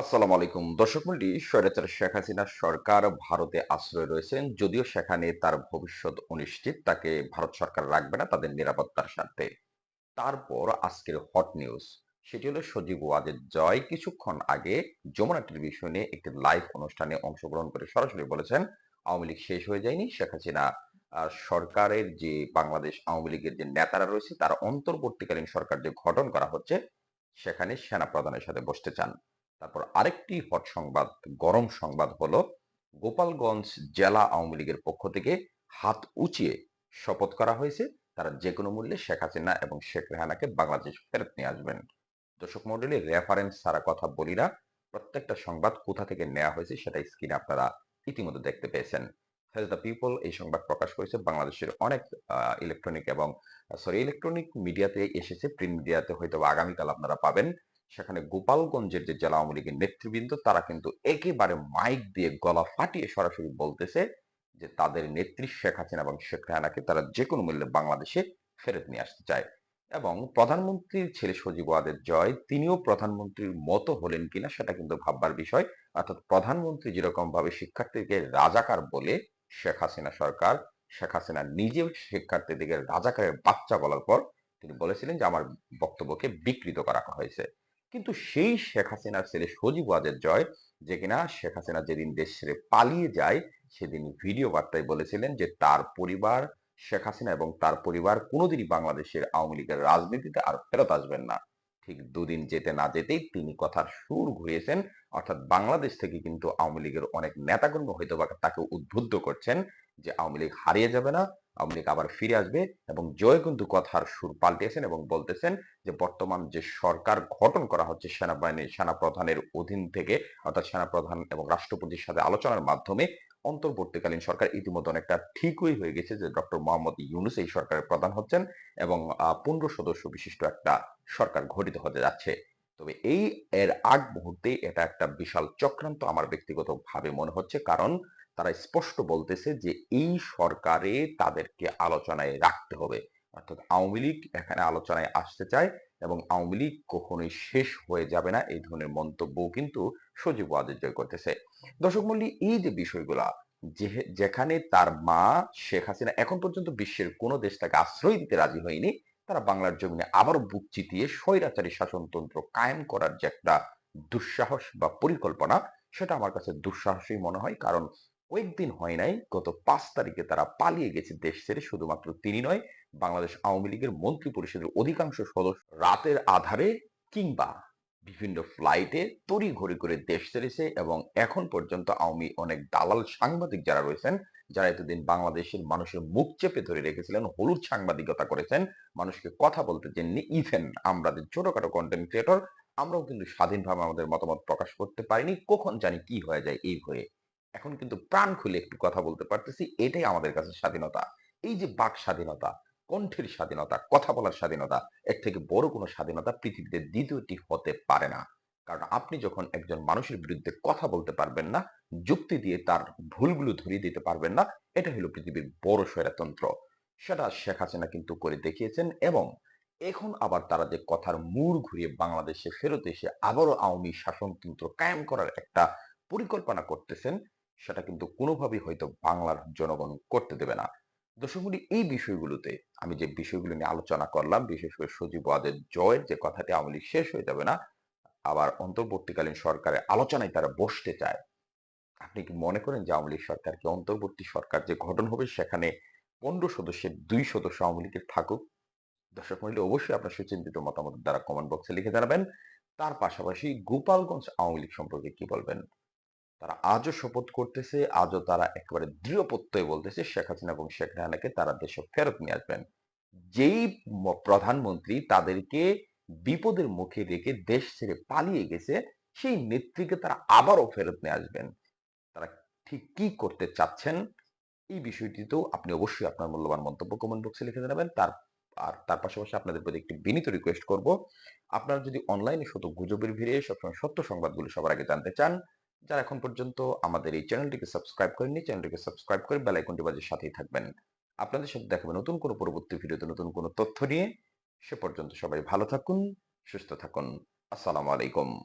আসসালামু আলাইকুম। দর্শক মন্ডলী, স্বৈরাচার শেখ হাসিনার সরকার ভারতে আশ্রয় রয়েছেন, যদিও সেখানে তার ভবিষ্যৎ অনিশ্চিত, তাকে ভারত সরকার রাখবে না তাদের নিরাপত্তার স্বার্থে। তারপর আজকের হট নিউজ, সেটি হলো সজীব ওয়াজেদ জয় কিছুক্ষণ আগে যমুনা টেলিভিশনে একটি লাইভ অনুষ্ঠানে অংশগ্রহণ করে সরাসরি বলেছেন, আওয়ামী লীগ শেষ হয়ে যায়নি, শেখ হাসিনা সরকারের যে বাংলাদেশ আওয়ামী লীগের যে নেতারা রয়েছে, তার অন্তর্বর্তীকালীন সরকার যে গঠন করা হচ্ছে, সেখানে সেনা প্রধানের সাথে বসতে চান। তারপর আরেকটি হট সংবাদ, গরম সংবাদ হলো, গোপালগঞ্জ জেলা আওয়ামী লীগের পক্ষ থেকে হাত উঁচিয়ে শপথ করা হয়েছে। তারা যে কোনো মূল্যে শেখ হাসিনা এবং শেখ রেহানাকে বাংলাদেশ ফেরত নিয়ে আসবেন। দর্শক মন্ডলী রেফারেন্স ছাড়া কথা বলি না। প্রত্যেকটা সংবাদ কোথা থেকে নেওয়া হয়েছে সেটা স্ক্রিনে আপনারা ইতিমধ্যে দেখতে পেয়েছেন। হেজ দ্য পিপল এই সংবাদ প্রকাশ করেছে বাংলাদেশের অনেক ইলেকট্রনিক এবং সরি ইলেকট্রনিক মিডিয়াতে এসেছে। প্রিন্ট মিডিয়াতে হয়তো আগামীকাল আপনারা পাবেন। সেখানে গোপালগঞ্জের যে জেলা আওয়ামী লীগের নেতৃবৃন্দ, তারা কিন্তু একেবারে মাইক দিয়ে গলা ফাটিয়ে সরাসরি বলতেছে যে তাদের নেত্রী শেখ হাসিনা এবং শেখ রেহানাকে তারা যে কোনো মূল্যে বাংলাদেশে ফেরত নিয়ে আসতে চায়। এবং প্রধানমন্ত্রীর ছেলে সজীব ওয়াদের জয়, তিনিও প্রধানমন্ত্রীর মতো হলেন কিনা সেটা কিন্তু ভাববার বিষয়। অর্থাৎ প্রধানমন্ত্রী যেরকম ভাবে শিক্ষার্থীকে রাজাকার বলে শেখ হাসিনা সরকার, শেখ হাসিনা নিজেও শিক্ষার্থীদেরকে রাজাকারের বাচ্চা বলার পর তিনি বলেছিলেন যে আমার বক্তব্যকে বিকৃত করা হয়েছে। কিন্তু সেই শেখ হাসিনার ছেলে সজীব ওয়াজের জয়, যে কিনা শেখ হাসিনা যেদিন দেশ ছেড়ে পালিয়ে যায় সেদিন ভিডিও বার্তায় বলেছিলেন যে তার পরিবার শেখ হাসিনা এবং তার পরিবার কোনোদিনই বাংলাদেশের আওয়ামী লীগের রাজনীতিতে আর ফেরত আসবেন না। ঠিক দুদিন যেতে না যেতেই তিনি কথার সুর ঘুরিয়েছেন। অর্থাৎ বাংলাদেশ থেকে কিন্তু আওয়ামী লীগের অনেক নেতাকর্মী হয়তো বা তাকে উদ্বুদ্ধ করছেন যে আওয়ামী লীগ হারিয়ে যাবে না, আওয়ামী লীগ আবার ফিরে আসবে এবং জয় কিন্তু কথার সুর পাল্টিয়েছেন এবং বলতেছেন যে বর্তমান যে সরকার গঠন করা হচ্ছে সেনাবাহিনী, সেনাপ্রধানের অধীন থেকে, অর্থাৎ সেনাপ্রধান এবং রাষ্ট্রপতির সাথে আলোচনার মাধ্যমে অন্তর্বর্তীকালীন সরকার ইতিমধ্যে অনেকটা ঠিকই হয়ে গেছে যে ডক্টর মোহাম্মদ ইউনুস এই সরকারের প্রধান হচ্ছেন এবং পনেরো সদস্য বিশিষ্ট একটা সরকার গঠিত হতে যাচ্ছে। তবে এই, এর আগ মুহূর্তে এটা একটা বিশাল চক্রান্ত আমার ব্যক্তিগতভাবে মনে হচ্ছে। কারণ তারা স্পষ্ট বলতেছে যে এই সরকারে তাদেরকে আলোচনায় রাখতে হবে। অর্থাৎ আওয়ামী লীগ এখানে আলোচনায় আসতে চায় এবং আওয়ামী লীগ কখনোই শেষ হয়ে যাবে না। এই ধরনের মন্তব্য কিন্তু সজীব ওয়াজেদ জয় করতেছে। দর্শক মল্লী এই যে বিষয়গুলা যেখানে তার মা শেখ হাসিনা এখন পর্যন্ত বিশ্বের কোন দেশ তাকে আশ্রয় দিতে রাজি হয়নি, তারা বাংলার জমিনে আবারও বুক চিতিয়ে স্বৈরাচারী শাসনতন্ত্র কায়েম করার যে একটা দুঃসাহস বা পরিকল্পনা, সেটা আমার কাছে দুঃসাহসই মনে হয়। কারণ কয়েকদিন হয় নাই, গত পাঁচ তারিখে তারা পালিয়ে গেছে দেশ ছেড়ে, শুধুমাত্র তিনি নয়, বাংলাদেশ আওয়ামী লীগের মন্ত্রী পরিষদের অধিকাংশ সদস্য রাতের আধারে কিংবা বিভিন্ন ফ্লাইটে তড়ি ঘড়ি করে দেশ ছেড়েছে এবং এখন পর্যন্ত আওয়ামী অনেক দালাল সাংবাদিক যারা রয়েছেন, যারা এতদিন বাংলাদেশের মানুষের মুখ চেপে ধরে রেখেছিলেন, হলুদ সাংবাদিকতা করেছেন, মানুষকে কথা বলতে চেননি। ইভেন আমরা ছোটখাটো কন্টেন্ট ক্রিয়েটর আমরাও কিন্তু স্বাধীনভাবে আমাদের মতামত প্রকাশ করতে পারিনি। কখন জানি কি হয়ে যায় এই ভয়ে এখন কিন্তু প্রাণ খুলে একটু কথা বলতে পারতেছি, এটাই আমাদের কাছে স্বাধীনতা। এই যে বাক স্বাধীনতা কণ্ঠের স্বাধীনতা, কথা বলার স্বাধীনতা, এর থেকে বড় কোনো স্বাধীনতা পৃথিবীতে দ্বিতীয়টি হতে পারে না। কারণ আপনি যখন একজন মানুষের বিরুদ্ধে কথা বলতে পারবেন না, যুক্তি দিয়ে তার ভুলগুলো ধরিয়ে দিতে পারবেন না, এটা হলো পৃথিবীর বড় স্বৈরতন্ত্র। সেটা শেখ হাসিনা কিন্তু করে দেখিয়েছেন এবং এখন আবার তারা যে কথার মূর ঘুরিয়ে বাংলাদেশে ফেরত এসে আবারও আওয়ামী শাসনতন্ত্র কায়েম করার একটা পরিকল্পনা করতেছেন, সেটা কিন্তু কোনোভাবেই হয়তো বাংলার জনগণ করতে দেবে না। দর্শকগুলি এই বিষয়গুলোতে আমি যে বিষয়গুলো নিয়ে আলোচনা করলাম, বিশেষ করে সজীব ওয়াদের জয়ের যে কথাটি আওয়ামী লীগ শেষ হয়ে যাবে না, আবার অন্তর্বর্তীকালীন সরকারের আলোচনায় তারা বসতে চায়, আপনি কি মনে করেন যে আওয়ামী লীগ সরকারকে অন্তর্বর্তী সরকার যে গঠন হবে, সেখানে পনেরো সদস্যের দুই সদস্য আওয়ামী লীগের থাকুক? দর্শক মন্ডলী, অবশ্যই আপনার সুচিন্তিত মতামত দ্বারা কমেন্ট বক্সে লিখে জানাবেন। তার পাশাপাশি গোপালগঞ্জ আওয়ামী লীগ সম্পর্কে কি বলবেন? তারা আজও শপথ করতেছে, আজও তারা একেবারে দৃঢ় প্রত্যয় বলতেছে শেখ হাসিনা এবং শেখ রেহানাকে তারা দেশে ফেরত নিয়ে আসবেন। যেই প্রধানমন্ত্রী তাদেরকে বিপদের মুখে রেখে দেশ ছেড়ে পালিয়ে গেছে, সেই নেত্রীকে তারা আবারও ফেরত নিয়ে আসবেন। তারা ঠিক কি করতে চাচ্ছেন, এই বিষয়টিতেও আপনি অবশ্যই আপনার মূল্যবান মন্তব্য কমেন্ট বক্সে লিখে জানাবেন। তার, আর তার পাশাপাশি আপনাদের প্রতি একটি বিনীত রিকোয়েস্ট করব। আপনারা যদি অনলাইনে শত গুজবের ভিড়ে সবসময় সত্য সংবাদগুলো সবার আগে জানতে চান যারা এখন পর্যন্ত আমাদের এই চ্যানেলটিকে সাবস্ক্রাইব করেননি, চ্যানেলটিকে সাবস্ক্রাইব করে বেল আইকনটি বাজে সাথেই থাকবেন। আপনাদের সাথে দেখাবে নতুন কোনো পরবর্তী ভিডিওতে নতুন কোনো তথ্য নিয়ে। সে পর্যন্ত সবাই ভালো থাকুন, সুস্থ থাকুন। আসসালামু আলাইকুম।